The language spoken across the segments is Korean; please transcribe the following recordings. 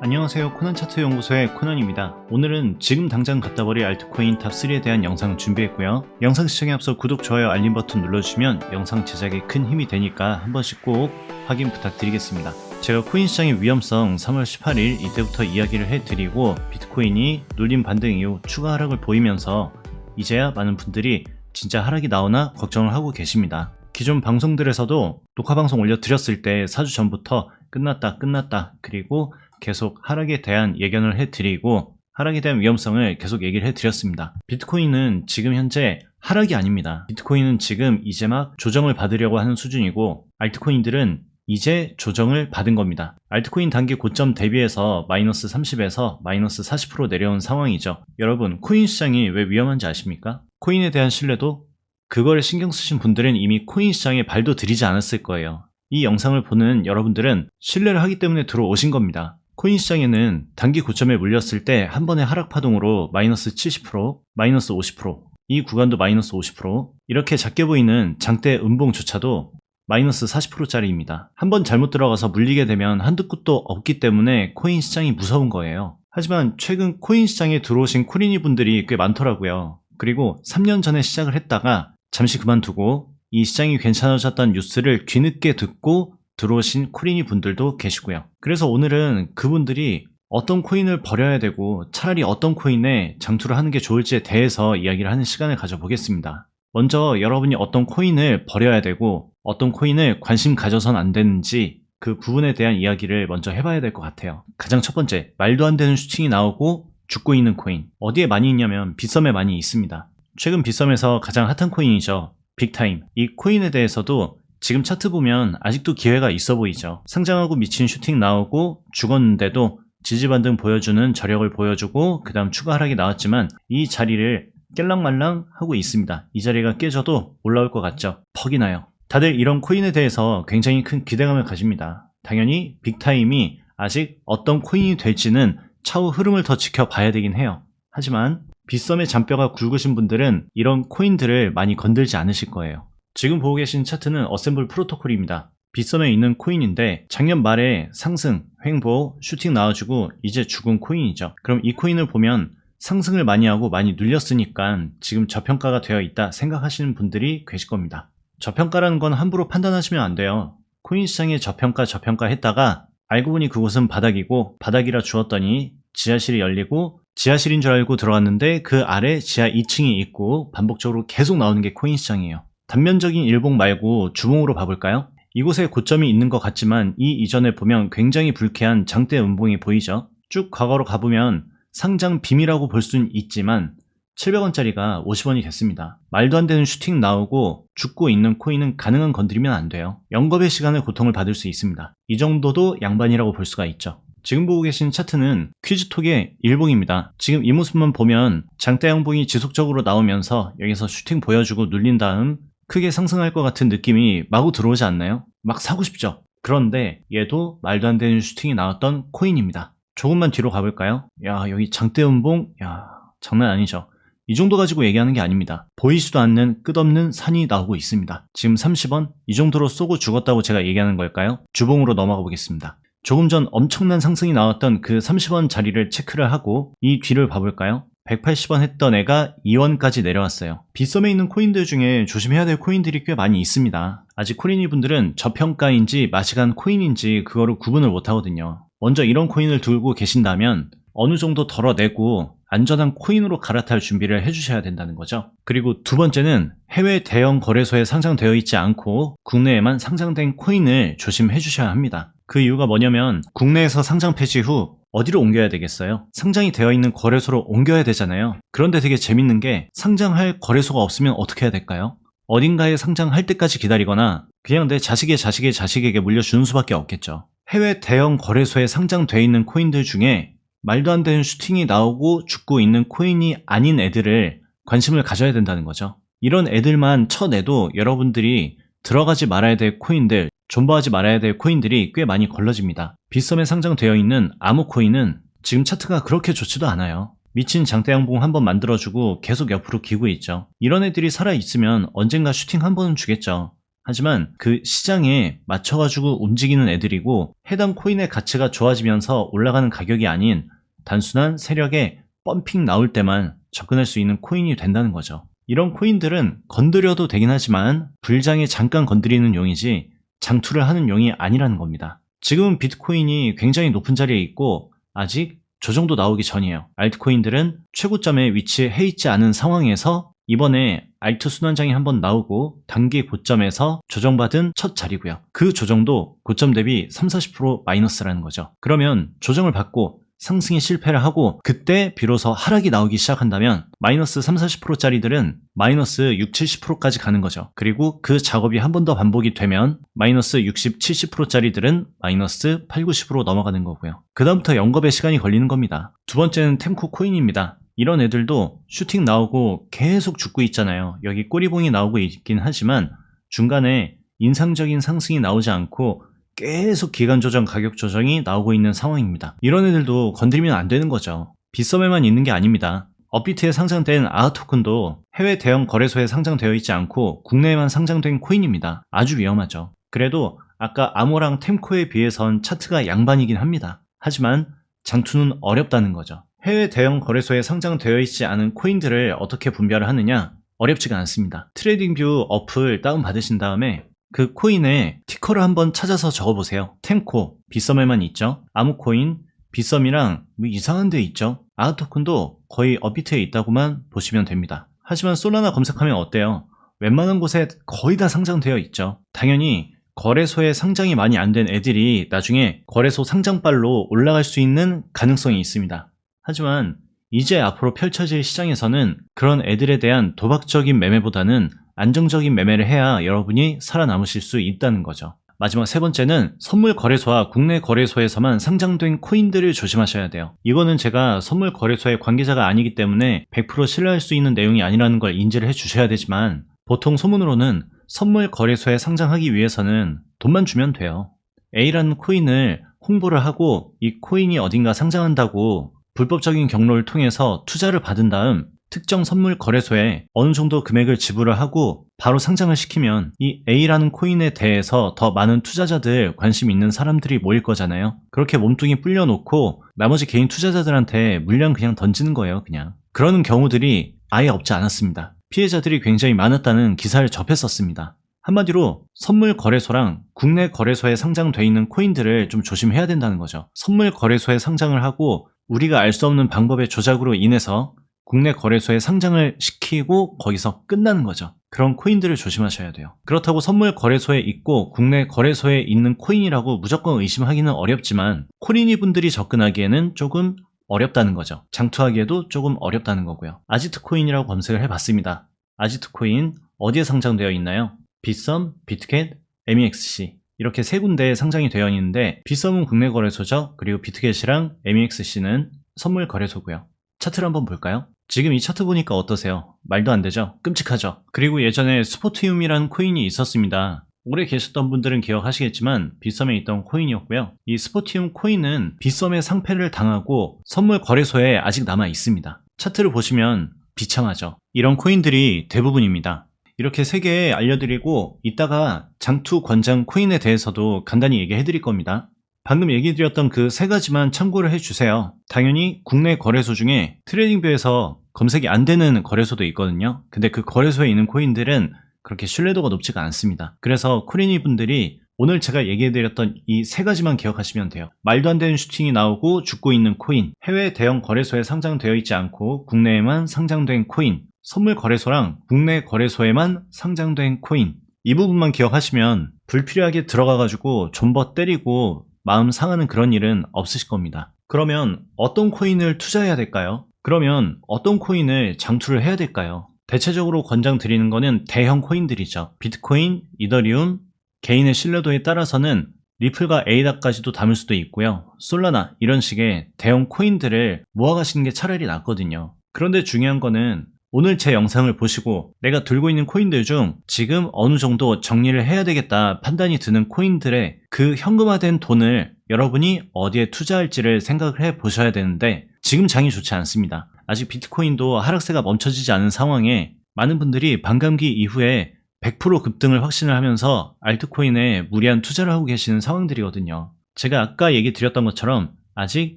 안녕하세요 코난 차트 연구소의 코난입니다. 오늘은 지금 당장 갖다 버릴 알트코인 탑3에 대한 영상 준비했고요. 영상 시청에 앞서 구독, 좋아요, 알림 버튼 눌러주시면 영상 제작에 큰 힘이 되니까 한 번씩 꼭 확인 부탁드리겠습니다. 제가 코인 시장의 위험성 3월 18일 이때부터 이야기를 해드리고 비트코인이 눌림 반등 이후 추가 하락을 보이면서 이제야 많은 분들이 진짜 하락이 나오나 걱정을 하고 계십니다. 기존 방송들에서도 녹화 방송 올려드렸을 때 4주 전부터 끝났다 끝났다 그리고 계속 하락에 대한 예견을 해드리고 하락에 대한 위험성을 계속 얘기를 해드렸습니다. 비트코인은 지금 현재 하락이 아닙니다. 비트코인은 지금 이제 막 조정을 받으려고 하는 수준이고 알트코인들은 이제 조정을 받은 겁니다. 알트코인 단기 고점 대비해서 마이너스 30에서 마이너스 40% 내려온 상황이죠. 여러분, 코인 시장이 왜 위험한지 아십니까? 코인에 대한 신뢰도 그걸 신경 쓰신 분들은 이미 코인 시장에 발도 들이지 않았을 거예요. 이 영상을 보는 여러분들은 신뢰를 하기 때문에 들어오신 겁니다. 코인 시장에는 단기 고점에 물렸을 때 한 번의 하락 파동으로 마이너스 70%, 마이너스 50%, 이 구간도 마이너스 50%, 이렇게 작게 보이는 장대 음봉조차도 마이너스 40%짜리입니다. 한 번 잘못 들어가서 물리게 되면 한두 끝도 없기 때문에 코인 시장이 무서운 거예요. 하지만 최근 코인 시장에 들어오신 코리니 분들이 꽤 많더라고요. 그리고 3년 전에 시작을 했다가 잠시 그만두고 이 시장이 괜찮아졌다는 뉴스를 뒤늦게 듣고 들어오신 코리니 분들도 계시고요. 그래서 오늘은 그분들이 어떤 코인을 버려야 되고 차라리 어떤 코인에 장투를 하는 게 좋을지에 대해서 이야기를 하는 시간을 가져보겠습니다. 먼저 여러분이 어떤 코인을 버려야 되고 어떤 코인을 관심 가져선 안 되는지 그 부분에 대한 이야기를 먼저 해봐야 될 것 같아요. 가장 첫 번째, 말도 안 되는 슈팅이 나오고 죽고 있는 코인. 어디에 많이 있냐면 빗썸에 많이 있습니다. 최근 빗썸에서 가장 핫한 코인이죠. 빅타임. 이 코인에 대해서도 지금 차트 보면 아직도 기회가 있어 보이죠. 상장하고 미친 슈팅 나오고 죽었는데도 지지반등 보여주는 저력을 보여주고 그 다음 추가 하락이 나왔지만 이 자리를 깰랑말랑 하고 있습니다. 이 자리가 깨져도 올라올 것 같죠. 퍽이 나요. 다들 이런 코인에 대해서 굉장히 큰 기대감을 가집니다. 당연히 빅타임이 아직 어떤 코인이 될지는 차후 흐름을 더 지켜봐야 되긴 해요. 하지만 빗썸의 잔뼈가 굵으신 분들은 이런 코인들을 많이 건들지 않으실 거예요. 지금 보고 계신 차트는 어셈블 프로토콜입니다. 빗썸에 있는 코인인데 작년 말에 상승, 횡보, 슈팅 나와주고 이제 죽은 코인이죠. 그럼 이 코인을 보면 상승을 많이 하고 많이 눌렸으니까 지금 저평가가 되어 있다 생각하시는 분들이 계실 겁니다. 저평가라는 건 함부로 판단하시면 안 돼요. 코인 시장에 저평가 저평가 했다가 알고 보니 그곳은 바닥이고 바닥이라 주었더니 지하실이 열리고 지하실인 줄 알고 들어갔는데 그 아래 지하 2층이 있고 반복적으로 계속 나오는 게 코인 시장이에요. 단면적인 일봉 말고 주봉으로 봐볼까요? 이곳에 고점이 있는 것 같지만 이 이전에 보면 굉장히 불쾌한 장대 음봉이 보이죠? 쭉 과거로 가보면 상장 빔이라고 볼 수는 있지만 700원짜리가 50원이 됐습니다. 말도 안 되는 슈팅 나오고 죽고 있는 코인은 가능한 건드리면 안 돼요. 영겁의 시간을 고통을 받을 수 있습니다. 이 정도도 양반이라고 볼 수가 있죠. 지금 보고 계신 차트는 퀴즈톡의 일봉입니다. 지금 이 모습만 보면 장대 양봉이 지속적으로 나오면서 여기서 슈팅 보여주고 눌린 다음 크게 상승할 것 같은 느낌이 마구 들어오지 않나요? 막 사고 싶죠? 그런데 얘도 말도 안 되는 슈팅이 나왔던 코인입니다. 조금만 뒤로 가볼까요? 야, 여기 장대 음봉, 야, 장난 아니죠? 이 정도 가지고 얘기하는 게 아닙니다. 보이지도 않는 끝없는 산이 나오고 있습니다. 지금 30원? 이 정도로 쏘고 죽었다고 제가 얘기하는 걸까요? 주봉으로 넘어가 보겠습니다. 조금 전 엄청난 상승이 나왔던 그 30원 자리를 체크를 하고 이 뒤를 봐볼까요? 180원 했던 애가 2원까지 내려왔어요. 빗썸에 있는 코인들 중에 조심해야 될 코인들이 꽤 많이 있습니다. 아직 코리니 분들은 저평가인지 마시간 코인인지 그거를 구분을 못 하거든요. 먼저 이런 코인을 들고 계신다면 어느 정도 덜어내고 안전한 코인으로 갈아탈 준비를 해주셔야 된다는 거죠. 그리고 두 번째는 해외 대형 거래소에 상장되어 있지 않고 국내에만 상장된 코인을 조심해 주셔야 합니다. 그 이유가 뭐냐면 국내에서 상장 폐지 후 어디로 옮겨야 되겠어요? 상장이 되어 있는 거래소로 옮겨야 되잖아요. 그런데 되게 재밌는 게 상장할 거래소가 없으면 어떻게 해야 될까요? 어딘가에 상장할 때까지 기다리거나 그냥 내 자식의 자식의 자식에게 물려주는 수밖에 없겠죠. 해외 대형 거래소에 상장되어 있는 코인들 중에 말도 안 되는 슈팅이 나오고 죽고 있는 코인이 아닌 애들을 관심을 가져야 된다는 거죠. 이런 애들만 쳐내도 여러분들이 들어가지 말아야 될 코인들, 존버하지 말아야 될 코인들이 꽤 많이 걸러집니다. 빗썸에 상장되어 있는 아무 코인은 지금 차트가 그렇게 좋지도 않아요. 미친 장대 양봉 한번 만들어주고 계속 옆으로 기고 있죠. 이런 애들이 살아있으면 언젠가 슈팅 한 번은 주겠죠. 하지만 그 시장에 맞춰가지고 움직이는 애들이고 해당 코인의 가치가 좋아지면서 올라가는 가격이 아닌 단순한 세력에 펌핑 나올 때만 접근할 수 있는 코인이 된다는 거죠. 이런 코인들은 건드려도 되긴 하지만 불장에 잠깐 건드리는 용이지 장투를 하는 용이 아니라는 겁니다. 지금 비트코인이 굉장히 높은 자리에 있고 아직 조정도 나오기 전이에요. 알트코인들은 최고점에 위치해 있지 않은 상황에서 이번에 알트 순환장이 한번 나오고 단기 고점에서 조정받은 첫 자리고요. 그 조정도 고점 대비 3, 40% 마이너스라는 거죠. 그러면 조정을 받고 상승에 실패를 하고 그때 비로소 하락이 나오기 시작한다면 마이너스 3, 40%짜리들은 마이너스 6, 70%까지 가는 거죠. 그리고 그 작업이 한 번 더 반복이 되면 마이너스 60, 70%짜리들은 마이너스 8, 90으로 넘어가는 거고요. 그 다음부터 영겁의 시간이 걸리는 겁니다. 두 번째는 템코 코인입니다. 이런 애들도 슈팅 나오고 계속 죽고 있잖아요. 여기 꼬리봉이 나오고 있긴 하지만 중간에 인상적인 상승이 나오지 않고 계속 기간 조정, 가격 조정이 나오고 있는 상황입니다. 이런 애들도 건드리면 안 되는 거죠. 빗썸에만 있는 게 아닙니다. 업비트에 상장된 아하 토큰도 해외 대형 거래소에 상장되어 있지 않고 국내에만 상장된 코인입니다. 아주 위험하죠. 그래도 아까 아모랑 템코에 비해선 차트가 양반이긴 합니다. 하지만 장투는 어렵다는 거죠. 해외 대형 거래소에 상장되어 있지 않은 코인들을 어떻게 분별을 하느냐? 어렵지가 않습니다. 트레이딩뷰 어플 다운받으신 다음에 그 코인의 티커를 한번 찾아서 적어보세요. 템코, 빗썸에만 있죠. 아무코인, 빗썸이랑 뭐 이상한 데 있죠. 아우토큰도 거의 업비트에 있다고만 보시면 됩니다. 하지만 솔라나 검색하면 어때요? 웬만한 곳에 거의 다 상장되어 있죠. 당연히 거래소에 상장이 많이 안 된 애들이 나중에 거래소 상장발로 올라갈 수 있는 가능성이 있습니다. 하지만 이제 앞으로 펼쳐질 시장에서는 그런 애들에 대한 도박적인 매매보다는 안정적인 매매를 해야 여러분이 살아남으실 수 있다는 거죠. 마지막 세 번째는 선물 거래소와 국내 거래소에서만 상장된 코인들을 조심하셔야 돼요. 이거는 제가 선물 거래소의 관계자가 아니기 때문에 100% 신뢰할 수 있는 내용이 아니라는 걸 인지를 해 주셔야 되지만 보통 소문으로는 선물 거래소에 상장하기 위해서는 돈만 주면 돼요. A라는 코인을 홍보를 하고 이 코인이 어딘가 상장한다고 불법적인 경로를 통해서 투자를 받은 다음 특정 선물 거래소에 어느 정도 금액을 지불을 하고 바로 상장을 시키면 이 A라는 코인에 대해서 더 많은 투자자들 관심 있는 사람들이 모일 거잖아요. 그렇게 몸뚱이 불려놓고 나머지 개인 투자자들한테 물량 그냥 던지는 거예요, 그냥. 그러는 경우들이 아예 없지 않았습니다. 피해자들이 굉장히 많았다는 기사를 접했었습니다. 한마디로 선물 거래소랑 국내 거래소에 상장돼 있는 코인들을 좀 조심해야 된다는 거죠. 선물 거래소에 상장을 하고 우리가 알 수 없는 방법의 조작으로 인해서 국내 거래소에 상장을 시키고 거기서 끝나는 거죠. 그런 코인들을 조심하셔야 돼요. 그렇다고 선물 거래소에 있고 국내 거래소에 있는 코인이라고 무조건 의심하기는 어렵지만 코린이 분들이 접근하기에는 조금 어렵다는 거죠. 장투하기에도 조금 어렵다는 거고요. 아지트 코인이라고 검색을 해봤습니다. 아지트 코인 어디에 상장되어 있나요? 빗썸, 비트겟, MEXC 이렇게 세 군데에 상장이 되어 있는데 빗썸은 국내 거래소죠. 그리고 비트겟이랑 MEXC는 선물 거래소고요. 차트를 한번 볼까요? 지금 이 차트 보니까 어떠세요? 말도 안 되죠? 끔찍하죠? 그리고 예전에 스포티움이라는 코인이 있었습니다. 오래 계셨던 분들은 기억하시겠지만 빗썸에 있던 코인이었고요. 이 스포티움 코인은 빗썸의 상패를 당하고 선물 거래소에 아직 남아 있습니다. 차트를 보시면 비참하죠. 이런 코인들이 대부분입니다. 이렇게 세 개 알려드리고 이따가 장투 권장 코인에 대해서도 간단히 얘기해 드릴 겁니다. 방금 얘기 드렸던 그 세 가지만 참고를 해주세요. 당연히 국내 거래소 중에 트레이딩뷰에서 검색이 안 되는 거래소도 있거든요. 근데 그 거래소에 있는 코인들은 그렇게 신뢰도가 높지가 않습니다. 그래서 코리니 분들이 오늘 제가 얘기해드렸던 이 세 가지만 기억하시면 돼요. 말도 안 되는 슈팅이 나오고 죽고 있는 코인, 해외 대형 거래소에 상장되어 있지 않고 국내에만 상장된 코인, 선물 거래소랑 국내 거래소에만 상장된 코인, 이 부분만 기억하시면 불필요하게 들어가가지고 존버 때리고 마음 상하는 그런 일은 없으실 겁니다. 그러면 어떤 코인을 투자해야 될까요? 그러면 어떤 코인을 장투를 해야 될까요? 대체적으로 권장드리는 거는 대형 코인들이죠. 비트코인, 이더리움, 개인의 신뢰도에 따라서는 리플과 에이다까지도 담을 수도 있고요. 솔라나 이런 식의 대형 코인들을 모아가시는 게 차라리 낫거든요. 그런데 중요한 거는 오늘 제 영상을 보시고 내가 들고 있는 코인들 중 지금 어느 정도 정리를 해야 되겠다 판단이 드는 코인들의 그 현금화된 돈을 여러분이 어디에 투자할지를 생각을 해 보셔야 되는데 지금 장이 좋지 않습니다. 아직 비트코인도 하락세가 멈춰지지 않은 상황에 많은 분들이 반감기 이후에 100% 급등을 확신을 하면서 알트코인에 무리한 투자를 하고 계시는 상황들이거든요. 제가 아까 얘기 드렸던 것처럼 아직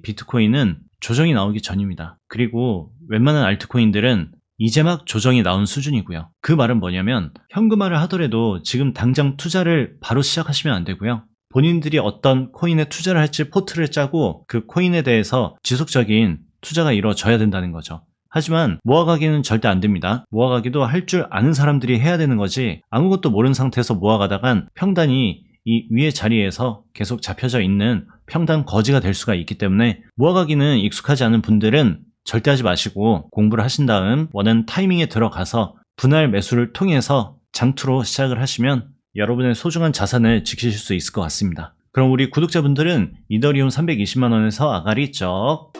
비트코인은 조정이 나오기 전입니다. 그리고 웬만한 알트코인들은 이제 막 조정이 나온 수준이고요. 그 말은 뭐냐면 현금화를 하더라도 지금 당장 투자를 바로 시작하시면 안 되고요. 본인들이 어떤 코인에 투자를 할지 포트를 짜고 그 코인에 대해서 지속적인 투자가 이루어져야 된다는 거죠. 하지만 모아가기는 절대 안 됩니다. 모아가기도 할 줄 아는 사람들이 해야 되는 거지 아무것도 모르는 상태에서 모아가다간 평단이 이 위의 자리에서 계속 잡혀져 있는 평단 거지가 될 수가 있기 때문에 모아가기는 익숙하지 않은 분들은 절대 하지 마시고 공부를 하신 다음 원하는 타이밍에 들어가서 분할 매수를 통해서 장투로 시작을 하시면 여러분의 소중한 자산을 지키실 수 있을 것 같습니다. 그럼 우리 구독자분들은 이더리움 320만원에서 아가리 쩍